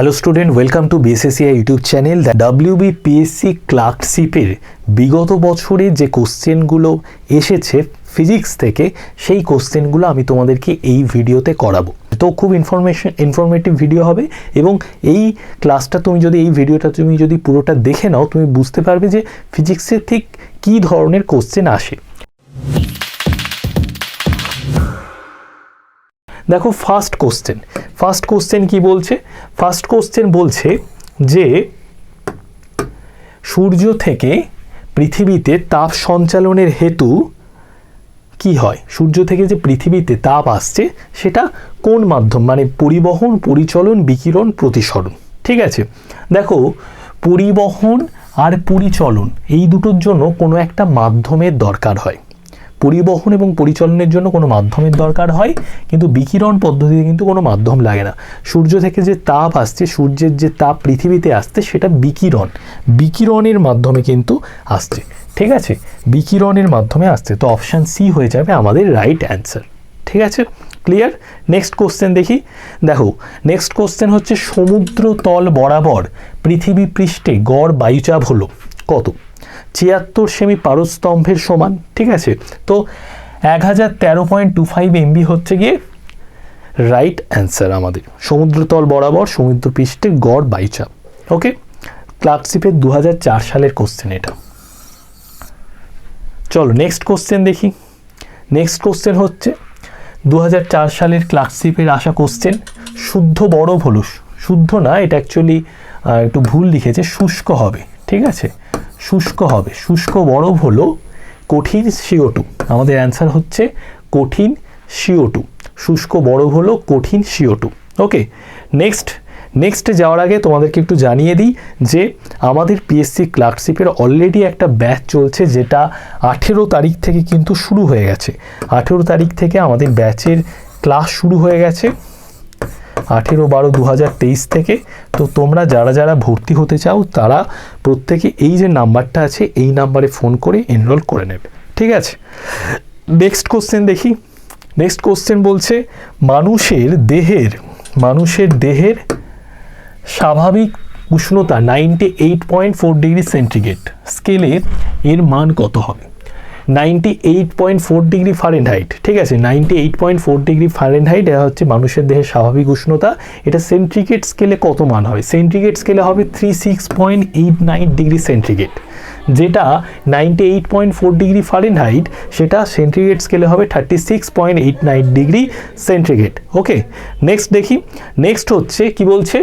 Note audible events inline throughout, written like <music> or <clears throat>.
Hello student welcome to BSACI YouTube channel WBPSC ক্লার্কশিপের বিগত বছরে যে কোশ্চেনগুলো এসেছে ফিজিক্স থেকে, সেই কোশ্চেনগুলো আমি তোমাদেরকে এই ভিডিওতে করাবো। তো খুব ইনফরমেশন ইনফরমেটিভ ভিডিও হবে এবং এই ক্লাসটা তুমি যদি, এই ভিডিওটা তুমি যদি পুরোটা দেখে নাও, তুমি বুঝতে পারবে যে ফিজিক্সের ঠিক কী ধরনের কোশ্চেন আসে। দেখো ফার্স্ট কোশ্চেন ফার্স্ট কোশ্চেন কি বলছে? ফার্স্ট কোশ্চেন বলছে যে, সূর্য থেকে পৃথিবীতে তাপ সঞ্চালনের হেতু কি হয়? সূর্য থেকে যে পৃথিবীতে তাপ আসছে, সেটা কোন মাধ্যম? মানে পরিবহন, পরিচলন, বিকিরণ, প্রতিসরণ। ঠিক আছে? দেখো, পরিবহন আর পরিচলন, এই দুটোর জন্য কোনো একটা মাধ্যমের দরকার হয়। পরিবহন এবং পরিচালনের জন্য কোনো মাধ্যমের দরকার হয়, কিন্তু বিকিরণ পদ্ধতিতে কিন্তু কোনো মাধ্যম লাগে না। সূর্য থেকে যে তাপ আসছে, সূর্যের যে তাপ পৃথিবীতে আসছে, সেটা বিকিরণ। বিকিরণের মাধ্যমে কিন্তু আসছে। ঠিক আছে? বিকিরণের মাধ্যমে আসছে। তো অপশান সি হয়ে যাবে আমাদের রাইট অ্যান্সার ঠিক আছে? ক্লিয়ার নেক্সট কোশ্চেন দেখি। দেখো নেক্সট কোশ্চেন হচ্ছে সমুদ্র তল বরাবর পৃথিবী পৃষ্ঠে গড় বায়ুচাপ হলো কত? ছিয়াত্তর সেমি পারস্তম্ভের সমান, ঠিক আছে? তো এক হাজার তেরো পয়েন্ট টু ফাইভ এমবি হচ্ছে গিয়ে রাইট অ্যান্সার আমাদের। সমুদ্রতল বরাবর সমুদ্র পৃষ্ঠে গড় বাইচাপ ওকে ক্লার্কশিপের দু হাজার সালের কোশ্চেন এটা। চলো নেক্সট কোশ্চেন দেখি। নেক্সট কোশ্চেন হচ্ছে দু হাজার চার সালের ক্লার্কশিপের আসা কোশ্চেন শুদ্ধ বরফ হলো শুদ্ধ না, এটা অ্যাকচুয়ালি একটু ভুল লিখেছে, শুষ্ক হবে, ঠিক আছে? শুষ্ক হবে। শুষ্ক বরফ হলো কঠিন সিও টু। আমাদের অ্যান্সার হচ্ছে কঠিন সিও টু। শুষ্ক বরফ হলো কঠিন সিও টু। ওকে, নেক্সট, নেক্সটে যাওয়ার আগে তোমাদেরকে একটু জানিয়ে দিই যে আমাদের পিএসসি ক্লার্কশিপের অলরেডি একটা ব্যাচ চলছে যেটা আঠেরো তারিখ থেকে কিন্তু শুরু হয়ে গেছে। আঠেরো তারিখ থেকে আমাদের ব্যাচের ক্লাস শুরু হয়ে গেছে। আঠেরো বারো দু থেকে। তো তোমরা যারা যারা ভর্তি হতে চাও, তারা প্রত্যেকে এই যে নাম্বারটা আছে, এই নাম্বারে ফোন করে এনরোল করে নেবে। ঠিক আছে? নেক্সট কোশ্চেন দেখি। নেক্সট কোশ্চেন বলছে, মানুষের দেহের মানুষের দেহের স্বাভাবিক উষ্ণতা ninety eight point four degree centigrade স্কেলে এর মান কত হবে? Ninety eight point four degree Fahrenheit, ঠিক আছে? Ninety eight point four degree Fahrenheit, এটা হচ্ছে মানুষের দেহের স্বাভাবিক উষ্ণতা। এটা সেন্ট্রিগেট স্কেলে কত মান হবে? সেন্ট্রিগেট স্কেলে হবে three six point eight nine degree centigrade যেটা ninety eight point four degree Fahrenheit সেটা সেন্ট্রিগেট স্কেলে হবে thirty six point eight nine degree centigrade okay next দেখি নেক্সট হচ্ছে কি বলছে?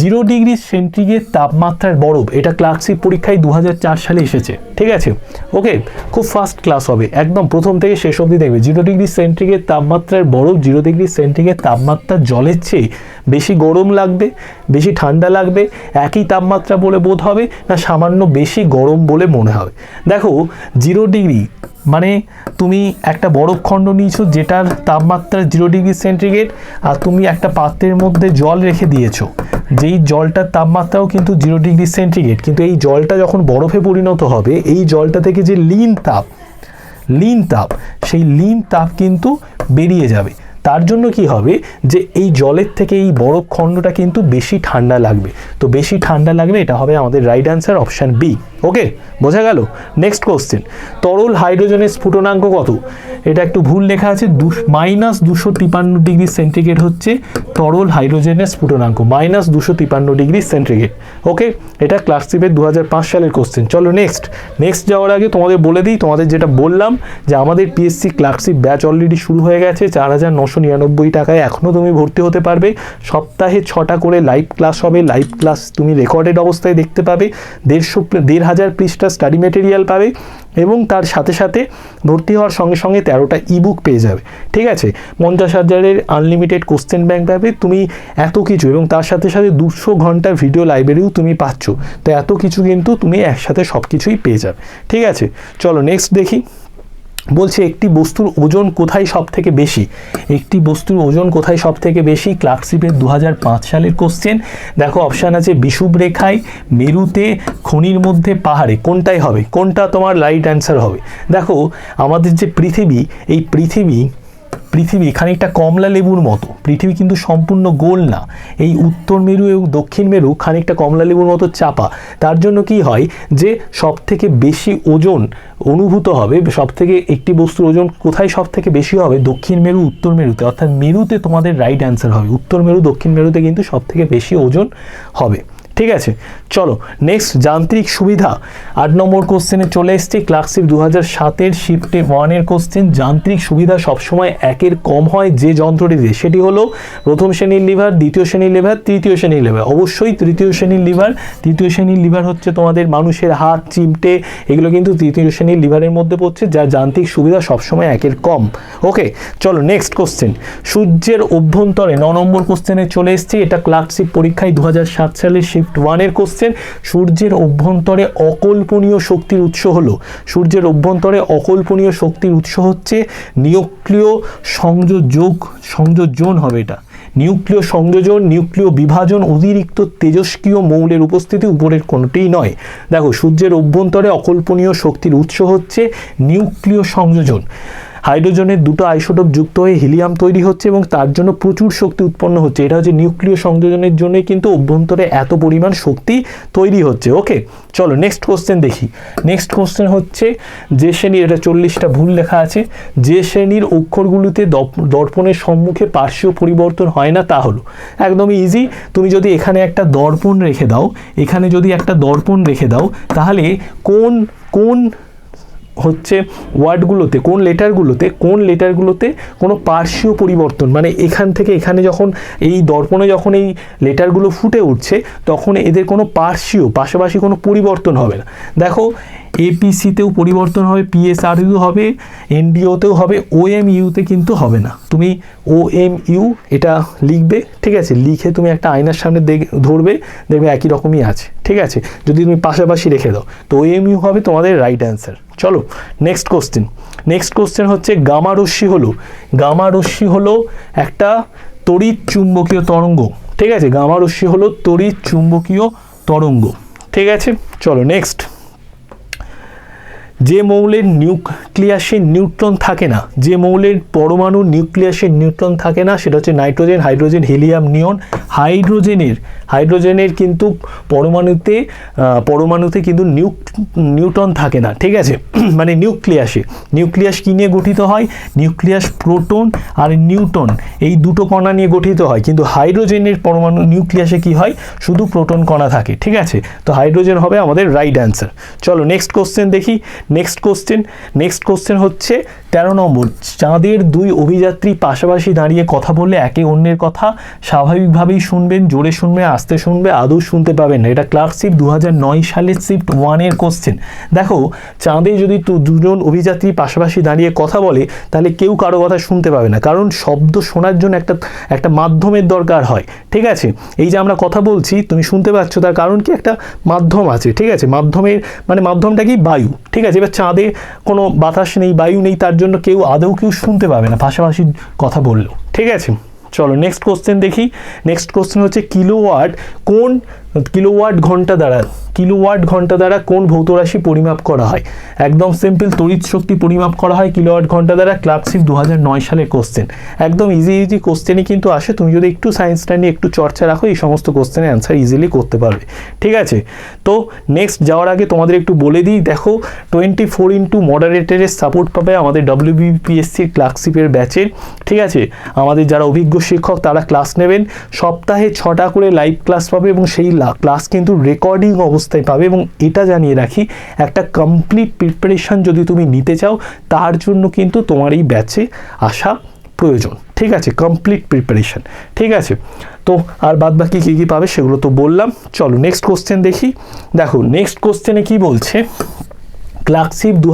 জিরো ডিগ্রি সেন্ট্রিগেট তাপমাত্রার বরফ, এটা ক্লার্কশিপ পরীক্ষায় দু হাজার চার সালে এসেছে, ঠিক আছে? ওকে খুব ফাস্ট ক্লাস হবে, একদম প্রথম থেকে শেষ অবধি দেখবে। জিরো ডিগ্রি সেন্ট্রিগেট তাপমাত্রার বরফ জিরো ডিগ্রি সেন্ট্রিগেট তাপমাত্রা জলের চেয়ে বেশি গরম লাগবে, বেশি ঠান্ডা লাগবে, একই তাপমাত্রা বলে বোধ হবে না সামান্য বেশি গরম বলে মনে হবে। দেখো জিরো ডিগ্রি মানে তুমি একটা বরফখণ্ড নিয়েছো যেটার তাপমাত্রা জিরো ডিগ্রি সেন্টিগ্রেড আর তুমি একটা পাত্রের মধ্যে জল রেখে দিয়েছ। যেই জলটার তাপমাত্রাও কিন্তু জিরো ডিগ্রি সেন্টিগ্রেড কিন্তু এই জলটা যখন বরফে পরিণত হবে, এই জলটা থেকে যে লিন তাপ লিন তাপ, সেই লিন তাপ কিন্তু বেরিয়ে যাবে। তার জন্য কি হবে? যে এই জলের থেকে এই বরফ খণ্ডটা কিন্তু বেশি ঠান্ডা লাগবে। তো বেশি ঠান্ডা লাগবে এটা হবে আমাদের right answer option B okay বোঝা গেল? নেক্সট কোশ্চেন তরল হাইড্রোজেনের স্ফুটনাঙ্ক কত? এটা একটু ভুল লেখা আছে মাইনাস দুশো তিপান্ন ডিগ্রি সেন্টিগ্রেড হচ্ছে তরল হাইড্রোজেনের স্ফুটনাঙ্ক মাইনাস দুশো তিপান্ন ডিগ্রি সেন্টিগ্রেড ওকে এটা ক্লাস সিপের দু সালের কোশ্চেন চলো নেক্সট নেক্সট যাওয়ার আগে তোমাদের বলে দিই, তোমাদের যেটা বললাম যে আমাদের পিএসসি ক্লার্কশিপ ব্যাচ অলরেডি শুরু হয়ে গেছে, চার হাজার নশো নিরানব্বই টাকায় এখনও তুমি ভর্তি হতে পারবে। সপ্তাহে ছটা করে লাইভ ক্লাস হবে লাইভ ক্লাস তুমি রেকর্ডেড অবস্থায় দেখতে পাবে। দেড়শো, দেড় হাজার পৃষ্ঠা স্টাডি মেটেরিয়াল পাবে। এবং তার সাথে সাথে ভর্তি হওয়ার সঙ্গে সঙ্গে তেরোটা ইবুক পেয়ে যাবে। ঠিক আছে? পঞ্চাশ হাজারের আনলিমিটেড কোশ্চেন ব্যাংক পাবে, তুমি এত কিছু এবং তার সাথে সাথে দুশো ঘণ্টার ভিডিও লাইব্রেরিও তুমি পাচ্ছ। তো এত কিছু কিন্তু তুমি একসাথে সব কিছুই পেয়ে যাবে। ঠিক আছে? চলো নেক্সট দেখি। বলছে, একটি বস্তুর ওজন কোথায় সব থেকে বেশি? একটি বস্তুর ওজন কোথায় সব থেকে বেশি? ক্লার্কশিপের দু হাজার পাঁচ সালের কোশ্চেন। দেখো, অপশান আছে বিষুব রেখায়, মেরুতে, খনির মধ্যে, পাহাড়ে। কোনটাই হবে? কোনটা তোমার লাইট অ্যান্সার হবে? দেখো, আমাদের যে পৃথিবী, এই পৃথিবী পৃথিবী খানিকটা কমলা লেবুর মতো। পৃথিবী কিন্তু সম্পূর্ণ গোল না। এই উত্তর মেরু এবং দক্ষিণ মেরু খানিকটা কমলা লেবুর মতো চাপা। তার জন্য কি হয় যে সব থেকে বেশি ওজন অনুভূত হবে সব থেকে একটি বস্তুর ওজন কোথায় সব থেকে বেশি হবে? দক্ষিণ মেরু, উত্তর মেরুতে। অর্থাৎ মেরুতে তোমাদের রাইট অ্যান্সার হবে। উত্তর মেরু, দক্ষিণ মেরুতে কিন্তু সব থেকে বেশি ওজন হবে। ঠিক আছে? চলো নেক্সট যান্ত্রিক সুবিধা। আট নম্বর কোশ্চেনে চলে এসছে ক্লাসিক দু হাজার সাতের শিফটে ওয়ানের কোশ্চেন যান্ত্রিক সুবিধা সবসময় একের কম হয় যে যন্ত্রটিতে। সেটি হলো, প্রথম শ্রেণির লিভার দ্বিতীয় শ্রেণির লিভার তৃতীয় শ্রেণির লিভার অবশ্যই তৃতীয় শ্রেণির লিভার তৃতীয় শ্রেণির লিভার হচ্ছে তোমাদের মানুষের হাত চিমটে, এগুলো কিন্তু তৃতীয় শ্রেণির লিভারের মধ্যে পড়ছে, যার যান্ত্রিক সুবিধা সবসময় একের কম। ওকে চলো নেক্সট কোশ্চেন সূর্যের অভ্যন্তরে, ন নম্বর কোশ্চেনে চলে এসছে, এটা ক্লার্কশিপ পরীক্ষায় দু হাজার সাত সালের শিফট ওয়ানের কোশ্চেন সূর্যের অভ্যন্তরে অকল্পনীয় শক্তির উৎস হলো। সূর্যের অভ্যন্তরে অকল্পনীয় শক্তির উৎস হচ্ছে নিউক্লিয় সংযোজক, সংযোজন হবে এটা। নিউক্লিয় সংযোজন, নিউক্লিয় বিভাজন অতিরিক্ত তেজস্ক্রিয় মৌলের উপস্থিতি উপরের কোনোটিই নয়। দেখো, সূর্যের অভ্যন্তরে অকল্পনীয় শক্তির উৎস হচ্ছে নিউক্লিয় সংযোজন। হাইড্রোজেনের দুটো আইসোটোপ যুক্ত হয়ে হিলিয়াম তৈরি হচ্ছে এবং তার জন্য প্রচুর শক্তি উৎপন্ন হচ্ছে। এটা হচ্ছে নিউক্লিয় সংযোজনের জন্যই কিন্তু অভ্যন্তরে এত পরিমাণ শক্তি তৈরি হচ্ছে। ওকে, চলো নেক্সট কোশ্চেন দেখি। নেক্সট কোশ্চেন হচ্ছে যে শ্রেণির, এটা চল্লিশটা ভুল লেখা আছে, যে শ্রেণির অক্ষরগুলিতে দর্পণের সম্মুখে পার্শ্বীয় পরিবর্তন হয় না তা হলো। একদমই ইজি তুমি যদি এখানে একটা দর্পণ রেখে দাও, এখানে যদি একটা দর্পণ রেখে দাও, তাহলে কোন কোন হচ্ছে ওয়ার্ডগুলোতে, কোন লেটারগুলোতে কোন লেটারগুলোতে কোনো পার্শ্বীয় পরিবর্তন মানে এখান থেকে এখানে যখন এই দর্পণে যখন এই লেটারগুলো ফুটে উঠছে, তখন এদের কোনো পার্শ্বীয় পাশাপাশি কোনো পরিবর্তন হবে না। দেখো এপিসিতেও পরিবর্তন হবে পিএসআরইউ হবে এনডিওতেও হবে ওএম ইউতে কিন্তু হবে না। তুমি ও এম ইউ এটা লিখবে, ঠিক আছে? লিখে তুমি একটা আয়নার সামনে দেখ, ধরবে, দেখবে একই রকমই আছে, ঠিক আছে? যদি তুমি পাশাপাশি রেখে দাও, তো ও এম ইউ হবে তোমাদের রাইট অ্যান্সার চলো নেক্সট কোশ্চেন নেক্সট কোশ্চেন হচ্ছে গামা রশ্মি হলো। গামা রশ্মি হলো একটা তড়িৎ চুম্বকীয় তরঙ্গ, ঠিক আছে? গামা রশ্মি হলো তড়িৎ চুম্বকীয় তরঙ্গ, ঠিক আছে? চলো নেক্সট যে মৌলের নিউক্লিয়াসে নিউট্রন থাকে না। যে মৌলের পরমাণু নিউক্লিয়াসে নিউট্রন থাকে না, সেটা হচ্ছে নাইট্রোজেন, হাইড্রোজেন, হিলিয়াম, নিয়ন। হাইড্রোজেনের হাইড্রোজেনের কিন্তু পরমাণুতে পরমাণুতে কিন্তু নিউ নিউট্রন থাকে না, ঠিক আছে? <clears throat> মানে নিউক্লিয়াসে। নিউক্লিয়াস কী নিয়ে গঠিত হয়? নিউক্লিয়াস প্রোটন আর নিউটন এই দুটো কণা নিয়ে গঠিত হয়। কিন্তু হাইড্রোজেনের পরমাণু নিউক্লিয়াসে কি হয়? শুধু প্রোটন কণা থাকে, ঠিক আছে? তো হাইড্রোজেন হবে আমাদের রাইট অ্যান্সার। চলো, নেক্সট কোশ্চেন দেখি। নেক্সট কোশ্চেন, নেক্সট কোশ্চেন হচ্ছে, তেরো নম্বর, চাঁদের দুই অভিযাত্রী পাশাপাশি দাঁড়িয়ে কথা বললে একে অন্যের কথা স্বাভাবিকভাবেই শুনবেন, জোরে শুনবে, আস্তে শুনবে, আদৌ শুনতে পাবেন না। এটা ক্লার্কশিপ দু হাজার নয় সালের শিফট ওয়ানের কোশ্চেন দেখো, চাঁদে যদি দুজন অভিযাত্রী পাশাপাশি দাঁড়িয়ে কথা বলে, তাহলে কেউ কারও কথা শুনতে পাবে না। কারণ শব্দ শোনার জন্য একটা একটা মাধ্যমের দরকার হয়, ঠিক আছে? এই যে আমরা কথা বলছি, তুমি শুনতে পাচ্ছ, তার কারণ কি একটা মাধ্যম আছে, ঠিক আছে? মাধ্যমের মানে মাধ্যমটা কি? বায়ু, ঠিক আছে? এবার চাঁদে কোনো বাতাস নেই, বায়ু নেই, তার জন্য কেউ, আদৌ কেউ শুনতে পাবে না। পাশাপাশি কথা বললেও ঠিক আছে? চলো নেক্সট কোশ্চেন দেখি। নেক্সট কোশ্চেন হচ্ছে কিলোওয়াট কোন কিলোওয়াট ঘণ্টা দ্বারা, কিলোওয়াট ঘণ্টা দ্বারা কোন ভৌত রাশি পরিমাপ করা হয়? একদম সিম্পল তড়িৎ শক্তি পরিমাপ করা হয় কিলোওয়াট ঘণ্টা দ্বারা ক্লার্কশিপ দু হাজার নয় সালের কোশ্চেন একদম ইজি ইজি কোশ্চেনই কিন্তু আসে, তুমি যদি একটু সায়েন্সটা নিয়ে একটু চর্চা রাখো, এই সমস্ত কোশ্চেনের অ্যান্সার ইজিলি করতে পারবে। ঠিক আছে? তো নেক্সট যাওয়ার আগে তোমাদের একটু বলে দিই, দেখো টোয়েন্টি ফোর ইন্টু মডারেটারের সাপোর্ট পাবে আমাদের ডব্লিউবিপিএসসি ক্লার্কশিপের ব্যাচের ঠিক আছে? আমাদের যারা অভিজ্ঞ শিক্ষক, তারা ক্লাস নেবেন। সপ্তাহে ছটা করে লাইভ ক্লাস পাবে এবং সেই ক্লাস কিন্তু রেকর্ডিং অবস্থায় পাবে এবং এটা জানিয়ে রাখি, একটা কমপ্লিট প্রিপারেশান যদি তুমি নিতে চাও, তার জন্য কিন্তু তোমার এই ব্যাচে আসা প্রয়োজন। ঠিক আছে? কমপ্লিট প্রিপারেশান ঠিক আছে? তো আর বাদ বাকি কী কী পাবে সেগুলো তো বললাম। চলো নেক্সট কোশ্চেন দেখি। দেখো নেক্সট কোশ্চেনে কি বলছে? ক্লার্কশিপ দু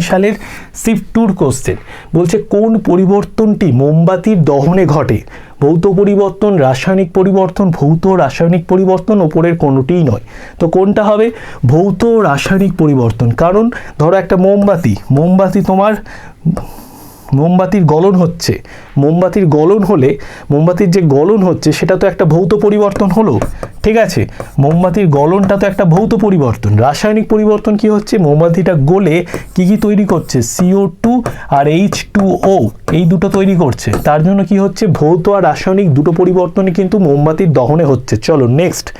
সালের সিফ টুর কোশ্চেন বলছে, কোন পরিবর্তনটি মোমবাতির দহনে ঘটে? ভৌত পরিবর্তন, রাসায়নিক পরিবর্তন, ভৌত রাসায়নিক পরিবর্তন ওপরের কোনোটিই নয়। তো কোনটা হবে? ভৌত রাসায়নিক পরিবর্তন। কারণ, ধরো একটা মোমবাতি মোমবাতি তোমার মোমবাতির গলন হচ্ছে। মোমবাতির গলন হলে, মোমবাতির যে গলন হচ্ছে, সেটা তো একটা ভৌত পরিবর্তন হলো। ঠিক আছে? মোমবাতির গলনটা তো একটা ভৌত পরিবর্তন। রাসায়নিক পরিবর্তন কি হচ্ছে? মোমবাতিটা গলে কি কি তৈরি করছে? সিও টু আর এইচ টু ও এই দুটো তৈরি করছে। তার জন্য কি হচ্ছে? ভৌত আর রাসায়নিক দুটো পরিবর্তনই কিন্তু মোমবাতির দহনে হচ্ছে। চলো নেক্সট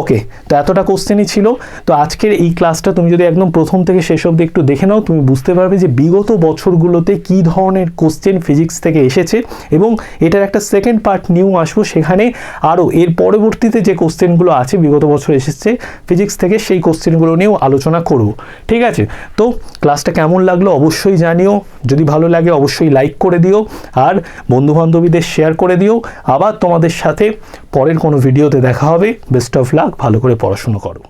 ওকে তো এতটা কোশ্চেনই ছিল। তো আজকের এই ক্লাসটা তুমি যদি একদম প্রথম থেকে শেষ অবধি একটু দেখে নাও, তুমি বুঝতে পারবে যে বিগত বছরগুলোতে কী ধরনের কোশ্চেন ফিজিক্স থেকে এসেছে এবং এটার একটা সেকেন্ড পার্ট নিউ আসব সেখানে। আরও এর পরবর্তীতে যে কোশ্চেনগুলো আছে, বিগত বছর এসেছে ফিজিক্স থেকে সেই কোশ্চেনগুলো নিয়েও আলোচনা করব। ঠিক আছে? তো ক্লাসটা কেমন লাগল অবশ্যই জানিও। যদি ভালো লাগে অবশ্যই লাইক করে দিও। আর বন্ধুবান্ধবীদের শেয়ার করে দিও। আবার তোমাদের সাথে পরের কোনো ভিডিওতে দেখা হবে। বেস্ট অফ লাক ভালো করে পড়াশুনো করো।